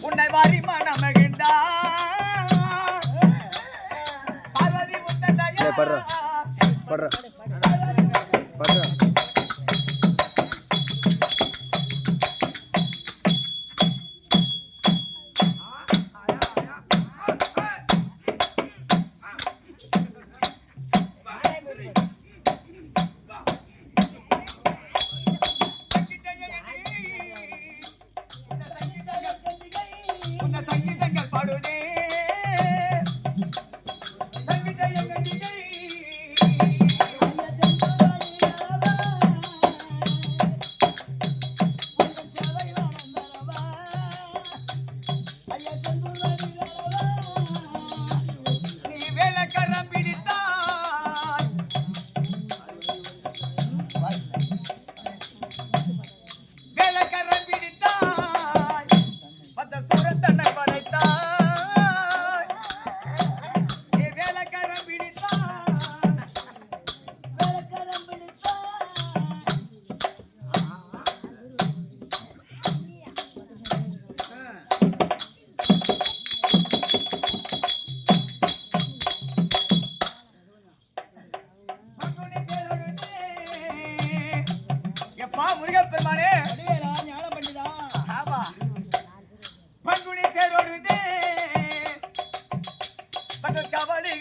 உன்னை வாரி மனம் மகிழ்ந்தா. பார்வதி உத்ததையா படுற. படுற. படுற. சங்கீதங்கள்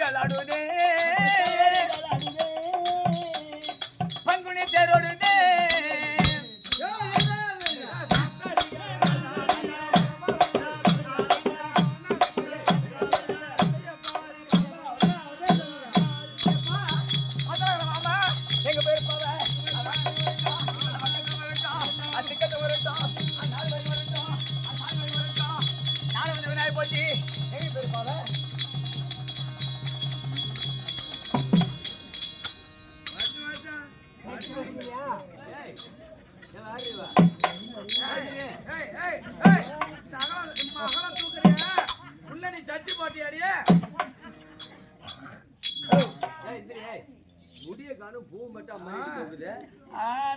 கவலிகள்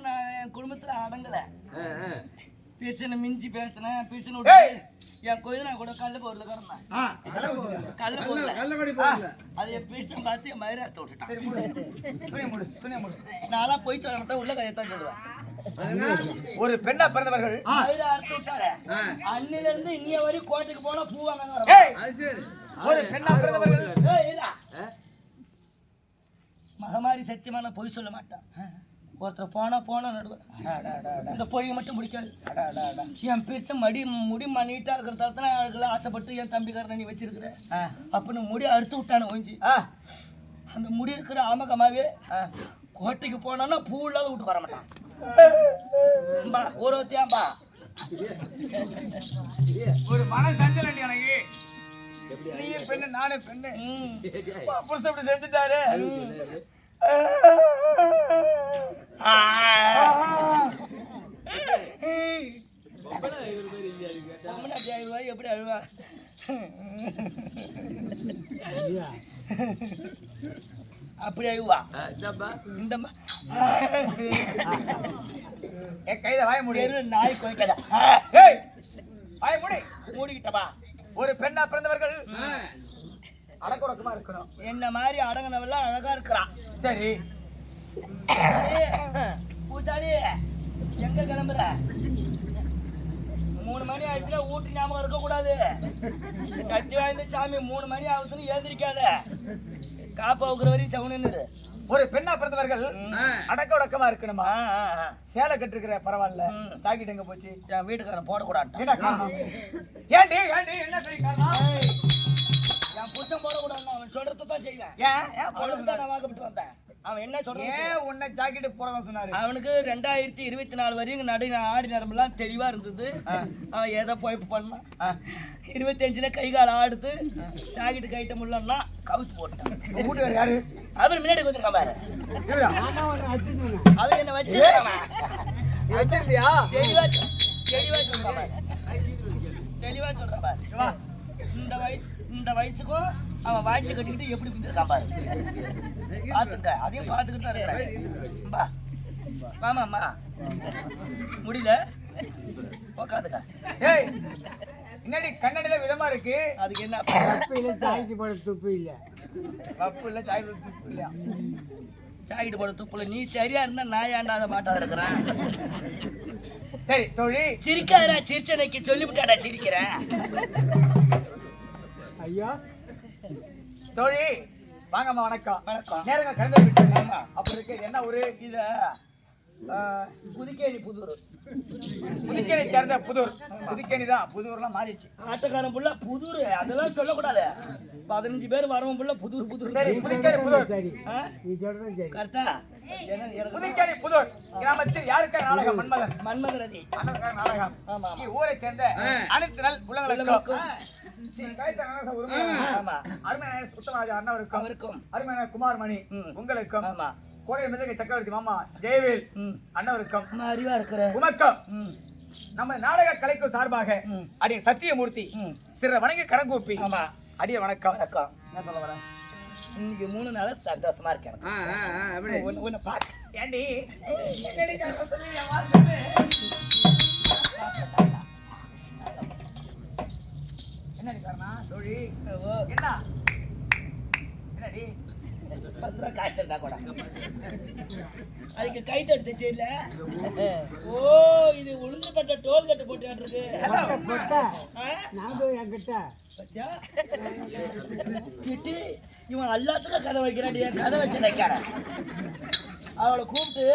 நான் என் குடும்பத்துல அடங்கல. பேசன மிஞ்சி பேசினேன் பேசன ஏய்! என் கோயில் நான் கூட கல்ல போர்ல கிடந்தேன் கல்ல போகல அது என் பேச்சம் பார்த்து என் மயிரை அறுத்து விட்டுட்டான். நான்லாம் போய் சொல்ல மாட்டேன் உள்ள கையத்தான் சொல்லுவேன். ஒரு பெண்ணா பிறந்தவர்கள் அன்னில இருந்து இன்னைய வரைக்கும் கோட்டைக்கு போனா பூ வாங்க ஏய், அது சரி. ஒரு பெண்ணா பிறந்தவர்கள் மகமாரி சத்தியமான பொய் சொல்ல மாட்டான். ஒருத்தர் போனா போனா நடுவேன் இந்த பொய்யை மட்டும் பிடிக்காது என் பெருச மடி முடி நீட்டா இருக்கிறதால தான் நான் அதுக்கெல்லாம் ஆசைப்பட்டு என் தம்பிக்காரனை நீ வச்சிருக்கிற. அப்படின்னு முடி அறுத்து விட்டானு ஒஞ்சி ஆ, அந்த முடி இருக்கிற ஆமகமாவே கோட்டைக்கு போனான்னா பூ இல்லாத விட்டு வர மாட்டான். ஒரு ஒத்தியாம்பா ஒரு மன சஞ்சலண்டி எனக்கு? நீயே பெண்ணு நானே பெண்ணு. இப்படி செஞ்சுட்டாரு. எப்படி அழுவா அப்படி அழுவா இந்த என் கைத வாய முடியாது நாய் குறைக்கடா ஏய் வாய முடி மூடிக்கிட்டவா ஒரு பெண்ணா பிறந்தவர்கள் அடக்குடக்கமா இருக்கணும். என்ன மாதிரி அடங்கினவெல்லாம் அழகா இருக்கிறான் சரி. பூசாரி எங்க கிளம்புற? மூணு மணி ஆயிடுச்சுன்னா ஊட்டி ஞாபகம் இருக்க கூடாது கத்தி வாய்ந்த சாமி மூணு மணி ஆகுதுன்னு ஏந்திரிக்காத. காப்பா வைக்கிற வரையும் சவுனுன்னு ஒரு பெண்ணா பிறந்தவர்கள் அடக்க உடக்கமா இருக்கணுமா. சேலை கட்டிருக்கிற பரவாயில்ல. ஜாக்கெட் எங்க போச்சு? என் வீட்டுக்காரன் போடக்கூடாது ஏண்டி ஏண்டி என்ன சரி என் புருஷன் போடக்கூடாது அவன் சொல்றதை தான் செய்வேன். ஏன்? ஏன் அவனுக்கு தான் நான் வாக்கப்பட்டு வந்தேன். அவன் என்ன சொல்றான் ஏன் உன்னை ஜாக்கெட் போட சொன்னாரு? அவனுக்கு ரெண்டாயிரத்தி இருபத்தி நாலு வரையும் நடு ஆடி நரம்பெல்லாம் தெளிவா இருந்தது. அவன் ஏதோ போய்ப்பு பண்ணான். இருபத்தஞ்சுல கை கால் ஆடுது. சாக்கிட்டு கைட்ட முடியலன்னா கவுத்து போட்டான் யாரு? அவர் முன்னாடி கொஞ்சம்? அவர் என்ன வச்சு வச்சிருந்தியா தெளிவா தெளிவா சொல்றான் பாரு. தெளிவா சொல்றான். இந்த வயசு இந்த வயசுக்கும் அவன் வாய்ச்சி கட்டிக்கிட்டு எப்படி குந்திருக்கான் பாரு. பாத்துக்க அதையும் பார்த்துக்கிட்டு தான் இருக்கிறேன் பா வாமாம்மா. முடியல? உக்காந்துக்க. ஏய் என்னடி கண்ணடியில விதமா இருக்கு? அதுக்கு என்ன? வப்பு இல்ல. சாய் துப்பு இல்லையா? சாயிட்டு போட துப்புல நீ சரியா இருந்தா நான் ஏன்டா அதை மாட்டாத இருக்கிறேன்? சரி தோழி. சிரிக்காதடா சிரிச்சனைக்கு சொல்லிவிட்டாடா சிரிக்கிறேன் தோழி வாங்கம்மா வணக்கம். வணக்கம். நேரங்க கடந்து விட்டது. அப்படி இருக்கு என்ன ஒரு இத புதுக்கேணி புதூர். புதுக்கேணி சேர்ந்த புதூர். புதுக்கேணி தான். புதூர்லாம் மாறிடுச்சு. ஆட்டக்காரன் புள்ள புதூர். அதெல்லாம் சொல்லக்கூடாது. பதினஞ்சு பேர் வரவன் புள்ள புதூர் புதூர். சரி புதுக்கேணி புதூர்? கரெக்டா? புதுக்கேணி புதூர். கிராமத்தில் யாருக்கா நாடகம்? மன்மதன். மன்மதரதி நாடகம். ஆமா நீ ஊரை சேர்ந்த அனைத்து நல் உள்ளங்களுக்கும் அருமையான சுத்தராஜா அண்ணவருக்கும் அவருக்கும். அருமையான குமார்மணி. உங்களுக்கும் ஆமா. கோடை மிதக சக்கரவர்த்தி மாமா ஜெயவேல் அண்ணவருக்கும் அறிவா இருக்கிற. உமக்கும் ம். நம்ம நாடக கலைக்கும் சார்பாக. அடிய சத்தியமூர்த்தி சிற வணங்கி கரங்கூப்பி ஆமா. அடிய வணக்கம். வணக்கம். என்ன சொல்ல வரேன் இன்னைக்கு மூணு நாளா சந்தோஷமா இருக்கேன். ஒன்னு பாக்க ஏண்டி? பத்து ரூபா காசு இருந்தா கூட. அதுக்கு கை தடுத்து தெரியல. ஓ இது உளுந்துப்பட்ட டோல் கட்டு போட்டு? இருக்கு கிட்டி. இவன் எல்லாத்துக்கும் கதை வைக்கிறான் என் கதை வச்சு நினைக்கார அவளை கூப்பிட்டு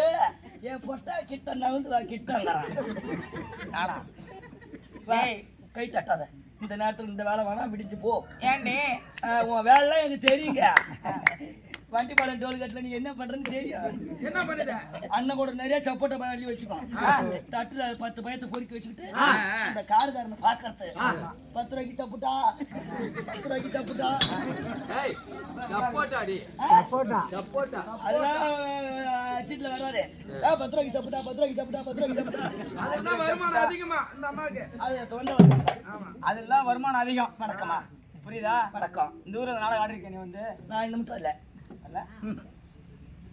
என் பொட்டா கிட்ட நகர்ந்து வா கிட்டங்கிறான். ஏய். கை தட்டாத. இந்த நேரத்துல இந்த வேலை வேணா விடிச்சு போ. ஏண்டி? ஆ, உன் வேலைலாம் எனக்கு தெரியுங்க. வண்டி பாலம் டோல் கட்டில் நீ என்ன பண்றேன்னு தெரியும் என்ன பண்ணிட்ட? அண்ணன் கூட நிறைய சப்போட்டா பண்ணி வச்சுக்கோ தட்டுல பத்து பயத்தை பொறுக்கி வச்சுக்கிட்டு இந்த காருக்காரனை பாக்குறது பத்து ரூபாய்க்கு சப்புட்டா? பத்து ரூபாய்க்கு சப்புட்டா? சப்போட்டா அதெல்லாம் சீட்ல வராது பத்து ரூபாய்க்கு சப்புட்டா பத்து ரூபாய்க்கு சப்புட்டா பத்து ரூபாய்க்கு சப்புட்டா. வருமானம் அதிகமா இந்த அம்மாவுக்கு? அது தொண்டை வரும். அதெல்லாம் வருமானம் அதிகம். வணக்கம்மா. புரியுதா? வணக்கம். இந்த ஊர்ல நாடகம் ஆடிருக்கேன் நீ வந்து? நான் இன்னும் இல்ல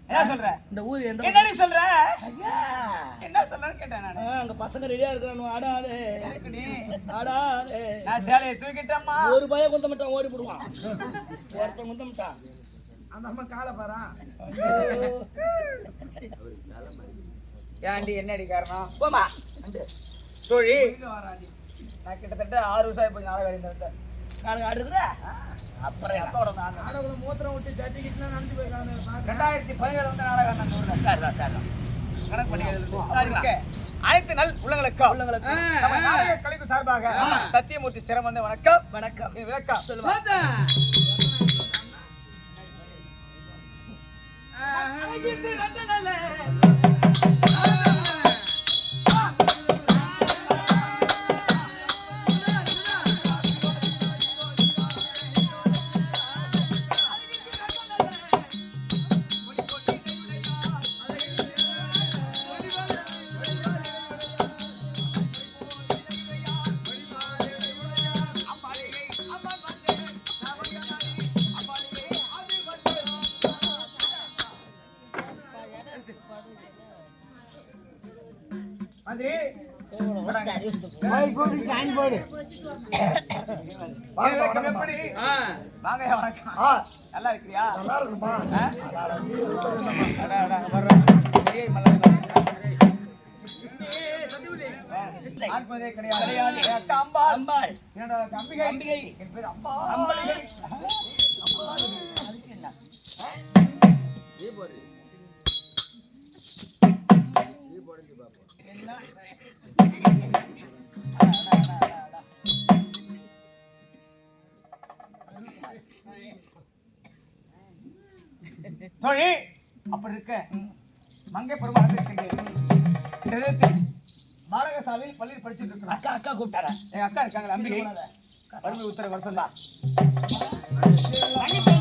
என்ன சொல்ற? இந்த ஊர் எந்த சொல்ற? என்ன சொல்றேன்னு கேட்டேன் நானு. அங்க பசங்க ரெடியா இருக்கிறானு ஆடாதே. ஆடாதே. நான் சேலையை தூக்கிட்டேம்மா. ஒரு பய குந்த மட்டும் ஓடி போடுவான். ஒருத்தன் குந்த மாட்டான். அந்த அம்மா காலை பாரா ஏன்டி என்னடி காரணம்? போமா தோழி நான் கிட்டத்தட்ட ஆறு வருஷம் ஆகி போய் நாடகம் ஆடிட்டு நானுங்க ஆடுறா அப்புறம் நான் ஆடவுல மூத்திரம் விட்டு சட்டிக்கிட்டுலாம் நினைச்சு போயிருக்காங்க ரெண்டாயிரத்தி பதினேழு வந்து நாடகம் ஆடினேன் அந்த ஊர்ல. சரிதான் சரிதான் கணக்கு பண்ணி. சரிங்க. அனைத்து நல் உள்ளங்களுக்கும். உள்ளங்களுக்கு நாடக கலைக்கு சார்பாக சத்தியமூர்த்தி சிரம் வந்து வணக்கம். வணக்கம். விளக்கம். வணக்கம். வணக்கம். நல்லா இருக்கிறியா? மலர் ஆ. ஆத்மதே கிடையாது. அம்பாள் அம்பாள். என்னோட அம்பிகை அம்பிகை. என் பேர் அம்பாள். அம்பாள். அதுக்கு என்ன நீ போடு நீ போடு பாப்போம் என்ன தோழி அப்படி இருக்க. மங்கை பெருமாள் இருக்கின்றேன் பாலகசாலையில் பள்ளியில் படிச்சுட்டு இருக்கிறோம். அக்கா அக்கா கூப்பிட்டாரா? எங்க அக்கா இருக்காங்களா அம்பிகை வறுமை உத்தரவு வர சொல்லா அன்னைக்கு